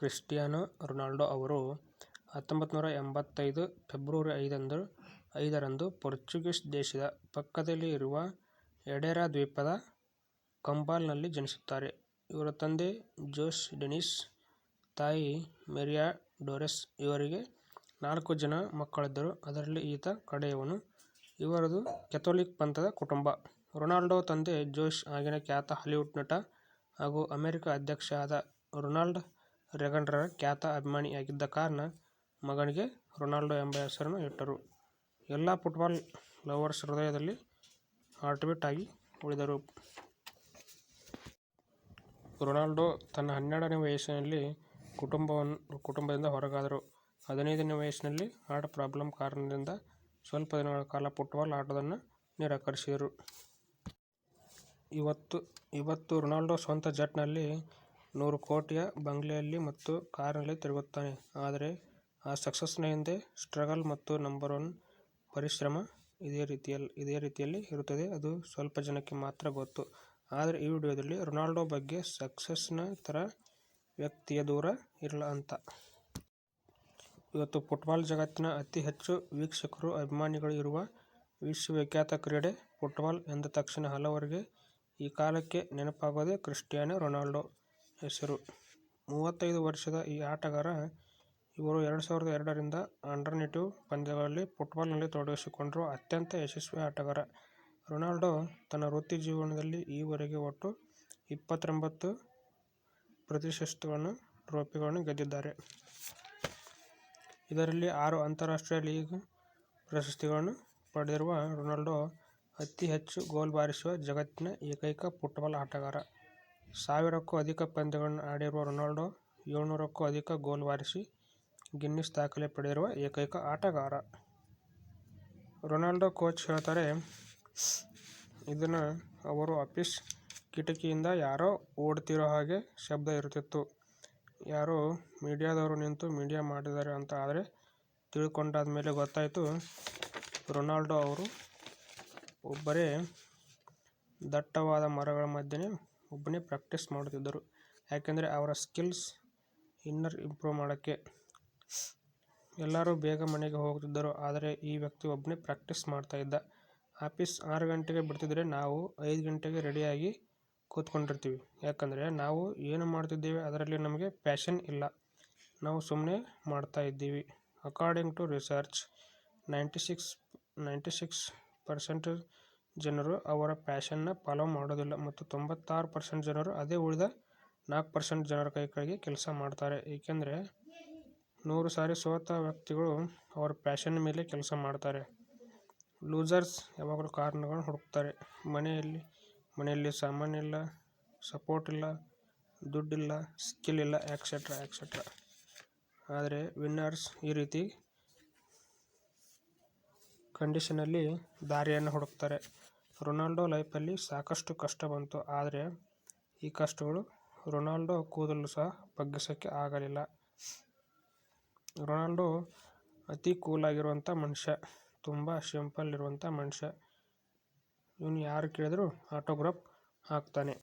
Cristiano Ronaldo ಅವರು ಹತ್ತೊಂಬತ್ತು ನೂರ ಎಂಬತ್ತೈದು ಫೆಬ್ರವರಿ ಐದರಂದು ಪೋರ್ಚುಗೀಸ್ ದೇಶದ ಪಕ್ಕದಲ್ಲಿ ಇರುವ ಎಡೇರಾ ದ್ವೀಪದ ಕಂಬಾಲ್ನಲ್ಲಿ ಜನಿಸುತ್ತಾರೆ. ಇವರ ತಂದೆ ಜೋಸ್ ಡೆನಿಸ್, ತಾಯಿ ಮೇರಿಯಾ ಡೊರೆಸ್. ಇವರಿಗೆ ನಾಲ್ಕು ಜನ ಮಕ್ಕಳಿದ್ದರು, ಅದರಲ್ಲಿ ಈತ ಕಡೆಯವನು. ಇವರದು ಕೆಥೋಲಿಕ್ ಪಂಥದ ಕುಟುಂಬ. ರೊನಾಲ್ಡೊ ತಂದೆ ಜೋಶ್ ಆಗಿನ ಖ್ಯಾತ ಹಾಲಿವುಡ್ ನಟ ಹಾಗೂ ಅಮೆರಿಕ ಅಧ್ಯಕ್ಷ ಆದ ರೊನಾಲ್ಡ್ ರೇಗನ್ರ ಖ್ಯಾತ ಅಭಿಮಾನಿಯಾಗಿದ್ದ ಕಾರಣ ಮಗನಿಗೆ ರೊನಾಲ್ಡೊ ಎಂಬ ಹೆಸರನ್ನು ಇಟ್ಟರು. ಎಲ್ಲ ಫುಟ್ಬಾಲ್ ಲವರ್ಸ್ ಹೃದಯದಲ್ಲಿ ಹಾರ್ಟ್ಬೀಟ್ ಆಗಿ ಉಳಿದರು. ರೊನಾಲ್ಡೋ ತನ್ನ ಹನ್ನೆರಡನೇ ವಯಸ್ಸಿನಲ್ಲಿ ಕುಟುಂಬವನ್ನು ಕುಟುಂಬದಿಂದ ಹೊರಗಾದರು. ಹದಿನೈದನೇ ವಯಸ್ಸಿನಲ್ಲಿ ಹಾರ್ಟ್ ಪ್ರಾಬ್ಲಮ್ ಕಾರಣದಿಂದ ಸ್ವಲ್ಪ ದಿನಗಳ ಕಾಲ ಫುಟ್ಬಾಲ್ ಆಟವನ್ನು ನಿರಾಕರಿಸಿದರು. ಇವತ್ತು ಇವತ್ತು ರೊನಾಲ್ಡೋ ಸ್ವಂತ ಜೆಟ್ನಲ್ಲಿ, ನೂರು ಕೋಟಿಯ ಬಂಗ್ಲೆಯಲ್ಲಿ ಮತ್ತು ಕಾರಿನಲ್ಲಿ ತಿರುಗುತ್ತಾನೆ. ಆದರೆ ಆ ಸಕ್ಸಸ್ನ ಹಿಂದೆ ಸ್ಟ್ರಗಲ್ ಮತ್ತು ನಂಬರ್ ಒನ್ ಪರಿಶ್ರಮ ಇದೇ ರೀತಿಯಲ್ಲಿ ಇರುತ್ತದೆ ಅದು ಸ್ವಲ್ಪ ಜನಕ್ಕೆ ಮಾತ್ರ ಗೊತ್ತು. ಆದರೆ ಈ ವಿಡಿಯೋದಲ್ಲಿ ರೊನಾಲ್ಡೋ ಬಗ್ಗೆ ಸಕ್ಸಸ್ನ ಥರ ವ್ಯಕ್ತಿಯ ದೂರ ಇರಲ್ಲ ಅಂತ. ಇವತ್ತು ಫುಟ್ಬಾಲ್ ಜಗತ್ತಿನ ಅತಿ ಹೆಚ್ಚು ವೀಕ್ಷಕರು, ಅಭಿಮಾನಿಗಳು ಇರುವ ವಿಶ್ವವಿಖ್ಯಾತ ಕ್ರೀಡೆ ಫುಟ್ಬಾಲ್ ಎಂದ ತಕ್ಷಣ ಹಲವರಿಗೆ ಈ ಕಾಲಕ್ಕೆ ನೆನಪಾಗೋದೇ ಕ್ರಿಸ್ಟಿಯಾನೋ ರೊನಾಲ್ಡೊ ಹೆಸರು. ಮೂವತ್ತೈದು ವರ್ಷದ ಈ ಆಟಗಾರ, ಇವರು ಎರಡು ಸಾವಿರದ ಎರಡರಿಂದ ಅಂಡರ್-ನೈಂಟೀನ್ ಪಂದ್ಯಗಳಲ್ಲಿ ಫುಟ್ಬಾಲ್ನಲ್ಲಿ ತೊಡಗಿಸಿಕೊಂಡಿರುವ ಅತ್ಯಂತ ಯಶಸ್ವಿ ಆಟಗಾರ. ರೊನಾಲ್ಡೋ ತನ್ನ ವೃತ್ತಿ ಜೀವನದಲ್ಲಿ ಈವರೆಗೆ ಒಟ್ಟು ಇಪ್ಪತ್ತೊಂಬತ್ತು ಪ್ರತಿಷ್ಠಿತ ಟ್ರೋಫಿಗಳನ್ನು ಗೆದ್ದಿದ್ದಾರೆ. ಇದರಲ್ಲಿ ಆರು ಅಂತಾರಾಷ್ಟ್ರೀಯ ಲೀಗ್ ಪ್ರಶಸ್ತಿಗಳನ್ನು ಪಡೆದಿರುವ ರೊನಾಲ್ಡೋ ಅತಿ ಹೆಚ್ಚು ಗೋಲ್ ಬಾರಿಸುವ ಜಗತ್ತಿನ ಏಕೈಕ ಫುಟ್ಬಾಲ್ ಆಟಗಾರ. ಸಾವಿರಕ್ಕೂ ಅಧಿಕ ಪಂದ್ಯಗಳನ್ನು ಆಡಿರುವ ರೊನಾಲ್ಡೊ ಏಳ್ನೂರಕ್ಕೂ ಅಧಿಕ ಗೋಲು ಬಾರಿಸಿ ಗಿನ್ನಿಸ್ ದಾಖಲೆ ಪಡೆದಿರುವ ಏಕೈಕ ಆಟಗಾರ. ರೊನಾಲ್ಡೊ ಕೋಚ್ ಹೇಳ್ತಾರೆ, ಇದನ್ನು ಅವರು ಆಫೀಸ್ ಕಿಟಕಿಯಿಂದ ಯಾರೋ ಓಡ್ತಿರೋ ಹಾಗೆ ಶಬ್ದ ಇರುತ್ತಿತ್ತು ಯಾರೋ ಮೀಡಿಯಾದವರು ನಿಂತು ಮೀಡಿಯಾ ಮಾಡಿದ್ದಾರೆ ಅಂತ. ಆದ್ರೆ ತಿಳ್ಕೊಂಡಾದ್ಮೇಲೆ ಗೊತ್ತಾಯಿತು ರೊನಾಲ್ಡೊ ಅವರು ಒಬ್ಬರೇ ದಟ್ಟವಾದ ಮರಗಳ ಮಧ್ಯೆ ಒಬ್ಬನೇ ಪ್ರಾಕ್ಟೀಸ್ ಮಾಡುತ್ತಿದ್ದರು. ಯಾಕೆಂದರೆ ಅವರ ಸ್ಕಿಲ್ಸ್ ಇನ್ನರ್ ಇಂಪ್ರೂವ್ ಮಾಡೋಕ್ಕೆ ಎಲ್ಲರೂ ಬೇಗ ಮನೆಗೆ ಹೋಗ್ತಿದ್ದರು ಆದರೆ ಈ ವ್ಯಕ್ತಿ ಒಬ್ಬನೇ ಪ್ರಾಕ್ಟೀಸ್ ಮಾಡ್ತಾ ಇದ್ದ. ಆಫೀಸ್ ಆರು ಗಂಟೆಗೆ ಬಿಡ್ತಿದ್ರೆ ನಾವು ಐದು ಗಂಟೆಗೆ ರೆಡಿಯಾಗಿ ಕೂತ್ಕೊಂಡಿರ್ತೀವಿ. ಯಾಕಂದರೆ ನಾವು ಏನು ಮಾಡ್ತಿದ್ದೇವೆ ಅದರಲ್ಲಿ ನಮಗೆ ಪ್ಯಾಷನ್ ಇಲ್ಲ. ನಾವು ಸುಮ್ಮನೆ ಮಾಡ್ತಾ ಇದ್ದೀವಿ. According to research, ninety six percent ಜನರು ಅವರ ಪ್ಯಾಷನ್ನ ಫಾಲೋ ಮಾಡೋದಿಲ್ಲ ಮತ್ತು ತೊಂಬತ್ತಾರು ಪರ್ಸೆಂಟ್ ಜನರು ಅದೇ ಉಳಿದ ನಾಲ್ಕು ಪರ್ಸೆಂಟ್ ಜನರ ಕೈಕೆಳಗೆ ಕೆಲಸ ಮಾಡ್ತಾರೆ. ಏಕೆಂದರೆ ನೂರು ಸಾರಿ ಸೋತ ವ್ಯಕ್ತಿಗಳು ಅವರ ಪ್ಯಾಷನ್ ಮೇಲೆ ಕೆಲಸ ಮಾಡ್ತಾರೆ. ಲೂಸರ್ಸ್ ಯಾವಾಗಲೂ ಕಾರಣಗಳನ್ನು ಹುಡುಕ್ತಾರೆ. ಮನೆಯಲ್ಲಿ ಸಾಮಾನ್ಯ ಇಲ್ಲ, ಸಪೋರ್ಟ್ ಇಲ್ಲ, ದುಡ್ಡಿಲ್ಲ ಸ್ಕಿಲ್ ಇಲ್ಲ ಎಕ್ಸೆಟ್ರಾ ಎಕ್ಸೆಟ್ರಾ. ಆದರೆ ವಿನ್ನರ್ಸ್ ಈ ರೀತಿ ಕಂಡೀಷನ್ನಲ್ಲಿ ದಾರಿಯನ್ನು ಹುಡುಕ್ತಾರೆ. ರೊನಾಲ್ಡೊ ಲೈಫಲ್ಲಿ ಸಾಕಷ್ಟು ಕಷ್ಟ ಬಂತು. ಆದರೆ ಈ ಕಷ್ಟಗಳು ರೊನಾಲ್ಡೋ ಕೂದಲು ಸಹ ಬಗ್ಗಿಸೋಕ್ಕೆ ಆಗಲಿಲ್ಲ. ರೊನಾಲ್ಡೋ ಅತಿ ಕೂಲ್ ಆಗಿರುವಂತ ಮನುಷ್ಯ. ತುಂಬ ಸಿಂಪಲ್ ಇರುವಂಥ ಮನುಷ್ಯ. ಇವನು ಯಾರು ಕೇಳಿದ್ರು ಆಟೋಗ್ರಾಫ್ ಹಾಕ್ತಾನೆ.